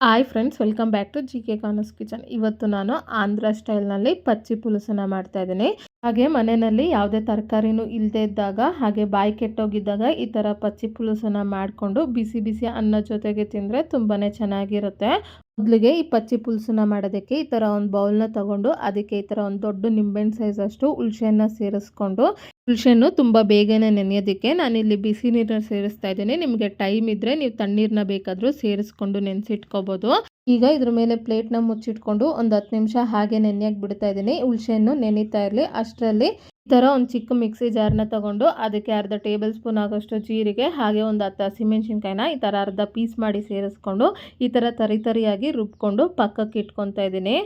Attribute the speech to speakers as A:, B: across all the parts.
A: Hi friends welcome back to G K ಕಾನಸ್ kitchen ಇವತ್ತು ನಾನು ಆಂಧ್ರ ಸ್ಟೈಲ್ನಲ್ಲಿ ಪಚ್ಚಿ ಪುಲಸನ ಮಾಡ್ತಾ ಇದ್ದೀನಿ. ಹಾಗೆ ಮನೆಯಲ್ಲಿ ಯಾವುದೇ ತರಕಾರಿನೂ ಇಲ್ಲದೆ ಇದ್ದಾಗ, ಹಾಗೆ ಬಾಯಿ ಕೆಟ್ಟೋಗಿದ್ದಾಗ ಈ ಥರ ಪಚ್ಚಿ ಪುಲಸನ ಮಾಡಿಕೊಂಡು ಬಿಸಿ ಬಿಸಿ ಅನ್ನ ಜೊತೆಗೆ ತಿಂದರೆ ತುಂಬಾ ಚೆನ್ನಾಗಿರುತ್ತೆ. ಮೊದಲಿಗೆ ಈ ಪಚ್ಚಿ ಪುಲ್ಸನ್ನ ಮಾಡೋದಕ್ಕೆ ಈ ಥರ ಒಂದು ಬೌಲ್ನ ತಗೊಂಡು, ಅದಕ್ಕೆ ಈ ಥರ ಒಂದು ದೊಡ್ಡ ನಿಂಬೆಹಣ್ಣು ಸೈಜ್ ಅಷ್ಟು ಸೇರಿಸ್ಕೊಂಡು ಹುಳ್ಸೆಹಣ್ಣು ತುಂಬ ಬೇಗನೆ ನೆನೆಯೋದಕ್ಕೆ ನಾನಿಲ್ಲಿ ಬಿಸಿ ನೀರನ್ನ ಸೇರಿಸ್ತಾ ಇದ್ದೀನಿ. ನಿಮಗೆ ಟೈಮ್ ಇದ್ದರೆ ನೀವು ತಣ್ಣೀರನ್ನ ಬೇಕಾದರೂ ಸೇರಿಸ್ಕೊಂಡು ನೆನೆಸಿಟ್ಕೋಬೋದು. ಈಗ ಇದ್ರ ಮೇಲೆ ಪ್ಲೇಟ್ನ ಮುಚ್ಚಿಟ್ಕೊಂಡು ಒಂದು ಹತ್ತು ನಿಮಿಷ ಹಾಗೆ ನೆನೆಯಾಗಿ ಬಿಡ್ತಾ ಇದ್ದೀನಿ. ಹುಳ್ಸೆಹಣ್ಣು ನೆನೀತಾ ಇರಲಿ. ಅಷ್ಟರಲ್ಲಿ ಈ ಥರ ಒಂದು ಚಿಕ್ಕ ಮಿಕ್ಸಿ ಜಾರ್ನ ತಗೊಂಡು ಅದಕ್ಕೆ ಅರ್ಧ ಟೇಬಲ್ ಸ್ಪೂನ್ ಆಗೋಷ್ಟು ಜೀರಿಗೆ, ಹಾಗೆ ಒಂದು ಹತ್ತು ಹಸಿಮೆಣ್ಸಿನ್ಕಾಯಿನ ಈ ಥರ ಅರ್ಧ ಪೀಸ್ ಮಾಡಿ ಸೇರಿಸ್ಕೊಂಡು ಈ ಥರ ತರಿ ತರಿಯಾಗಿ ರುಬ್ಕೊಂಡು ಪಕ್ಕಕ್ಕೆ ಇಟ್ಕೊತಾ ಇದ್ದೀನಿ.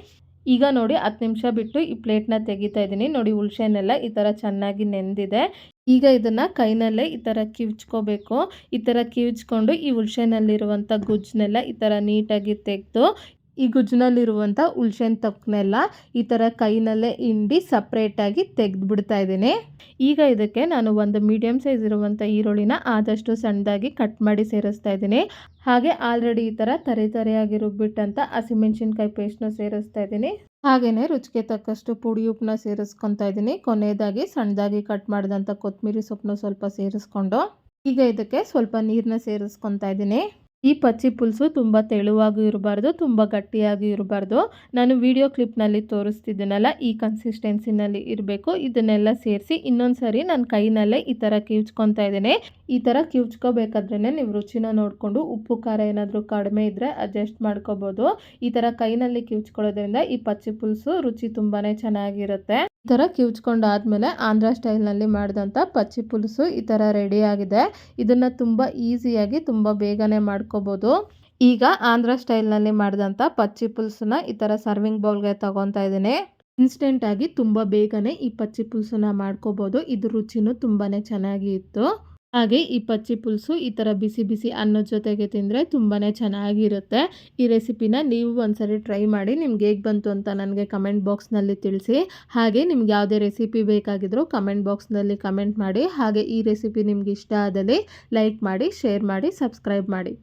A: ಈಗ ನೋಡಿ ಹತ್ತು ನಿಮಿಷ ಬಿಟ್ಟು ಈ ಪ್ಲೇಟ್ನ ತೆಗಿತಾ ಇದ್ದೀನಿ. ನೋಡಿ ಹುಳ್ಸೆನೆಲ್ಲ ಈ ಥರ ಚೆನ್ನಾಗಿ ನೆಂದಿದೆ. ಈಗ ಇದನ್ನು ಕೈನಲ್ಲೇ ಈ ಥರ ಕಿವಿಚ್ಕೋಬೇಕು. ಈ ಥರ ಕಿವಿಚ್ಕೊಂಡು ಈ ಹುಳ್ಸೆನಲ್ಲಿರುವಂಥ ಗುಜ್ಜನ್ನೆಲ್ಲ ಈ ಥರ ನೀಟಾಗಿ ತೆಗೆದು ಈ ಗುಜ್ಜಿನಲ್ಲಿರುವಂಥ ಹುಳ್ಸೆನ್ ತಪ್ಪನೆಲ್ಲ ಈ ಥರ ಕೈನಲ್ಲೇ ಹಿಂಡಿ ಸಪ್ರೇಟಾಗಿ ತೆಗೆದುಬಿಡ್ತಾ ಇದ್ದೀನಿ. ಈಗ ಇದಕ್ಕೆ ನಾನು ಒಂದು ಮೀಡಿಯಮ್ ಸೈಜ್ ಇರುವಂಥ ಈರುಳ್ಳಿನ ಆದಷ್ಟು ಸಣ್ಣದಾಗಿ ಕಟ್ ಮಾಡಿ ಸೇರಿಸ್ತಾ ಇದ್ದೀನಿ. ಹಾಗೆ ಆಲ್ರೆಡಿ ಈ ಥರ ತರೆ ತರಿಯಾಗಿ ರುಬ್ಬಿಟ್ಟಂಥ ಹಸಿಮೆಣ್ಸಿನ್ಕಾಯಿ ಪೇಸ್ಟ್ನ ಸೇರಿಸ್ತಾ ಇದ್ದೀನಿ. ಹಾಗೆಯೇ ರುಚಿಗೆ ತಕ್ಕಷ್ಟು ಪುಡಿ ಉಪ್ಪನ್ನ ಸೇರಿಸ್ಕೊತಾ ಇದ್ದೀನಿ. ಕೊನೆಯದಾಗಿ ಸಣ್ಣದಾಗಿ ಕಟ್ ಮಾಡಿದಂಥ ಕೊತ್ತಂಬರಿ ಸೊಪ್ಪನ್ನ ಸ್ವಲ್ಪ ಸೇರಿಸ್ಕೊಂಡು ಈಗ ಇದಕ್ಕೆ ಸ್ವಲ್ಪ ನೀರನ್ನ ಸೇರಿಸ್ಕೊತಾ ಇದ್ದೀನಿ. ಈ ಪಚ್ಚಿ ಪುಲ್ಸು ತುಂಬ ತೆಳುವಾಗೂ ಇರಬಾರ್ದು, ತುಂಬ ಗಟ್ಟಿಯಾಗಿ ಇರಬಾರ್ದು. ನಾನು ವಿಡಿಯೋ ಕ್ಲಿಪ್ನಲ್ಲಿ ತೋರಿಸ್ತಿದ್ದೀನಲ್ಲ, ಈ ಕನ್ಸಿಸ್ಟೆನ್ಸಿನಲ್ಲಿ ಇರಬೇಕು. ಇದನ್ನೆಲ್ಲ ಸೇರಿಸಿ ಇನ್ನೊಂದು ಸರಿ ನಾನು ಕೈನಲ್ಲೇ ಈ ಥರ ಕಿವ್ಚ್ಕೊತಾ ಇದ್ದೀನಿ. ಈ ಥರ ಕಿವ್ಚ್ಕೋಬೇಕಾದ್ರೇ ನೀವು ರುಚಿನ ನೋಡಿಕೊಂಡು ಉಪ್ಪು, ಖಾರ ಏನಾದರೂ ಕಡಿಮೆ ಇದ್ದರೆ ಅಡ್ಜಸ್ಟ್ ಮಾಡ್ಕೋಬೋದು. ಈ ಥರ ಕೈನಲ್ಲಿ ಕಿವ್ಚ್ಕೊಳ್ಳೋದ್ರಿಂದ ಈ ಪಚ್ಚಿ ಪುಲ್ಸು ರುಚಿ ತುಂಬಾ ಚೆನ್ನಾಗಿರುತ್ತೆ. ಈ ಥರ ಕಿವ್ಚ್ಕೊಂಡಾದ್ಮೇಲೆ ಆಂಧ್ರ ಸ್ಟೈಲ್ನಲ್ಲಿ ಮಾಡಿದಂಥ ಪಚ್ಚಿ ಪುಲುಸು ಈ ಥರ ರೆಡಿಯಾಗಿದೆ. ಇದನ್ನು ತುಂಬ ಈಸಿಯಾಗಿ ತುಂಬ ಬೇಗನೆ ಮಾಡ್ಕೋಬೋದು. ಈಗ ಆಂಧ್ರ ಸ್ಟೈಲ್ನಲ್ಲಿ ಮಾಡಿದಂಥ ಪಚ್ಚಿ ಪುಲ್ಸನ್ನ ಈ ಥರ ಸರ್ವಿಂಗ್ ಬೌಲ್ಗೆ ತಗೊತಾ ಇದ್ದೀನಿ. ಇನ್ಸ್ಟೆಂಟಾಗಿ ತುಂಬ ಬೇಗನೆ ಈ ಪಚ್ಚಿ ಪುಲ್ಸನ್ನ ಮಾಡ್ಕೋಬೋದು. ಇದು ರುಚಿನೂ ತುಂಬಾ ಚೆನ್ನಾಗಿ ಇತ್ತು. ಹಾಗೆ ಈ ಪಚ್ಚಿ ಪುಲ್ಸು ಈ ಥರ ಬಿಸಿ ಬಿಸಿ ಅನ್ನದ ಜೊತೆಗೆ ತಿಂದರೆ ತುಂಬಾ ಚೆನ್ನಾಗಿರುತ್ತೆ. ಈ ರೆಸಿಪಿನ ನೀವು ಒಂದ್ಸರಿ ಟ್ರೈ ಮಾಡಿ, ನಿಮ್ಗೆ ಹೇಗೆ ಬಂತು ಅಂತ ನನಗೆ ಕಮೆಂಟ್ ಬಾಕ್ಸ್ನಲ್ಲಿ ತಿಳಿಸಿ. ಹಾಗೆ ನಿಮ್ಗೆ ಯಾವುದೇ ರೆಸಿಪಿ ಬೇಕಾಗಿದ್ರೂ ಕಮೆಂಟ್ ಬಾಕ್ಸ್ನಲ್ಲಿ ಕಮೆಂಟ್ ಮಾಡಿ. ಹಾಗೆ ಈ ರೆಸಿಪಿ ನಿಮ್ಗೆ ಇಷ್ಟ ಆದಲ್ಲಿ ಲೈಕ್ ಮಾಡಿ, ಶೇರ್ ಮಾಡಿ, ಸಬ್ಸ್ಕ್ರೈಬ್ ಮಾಡಿ.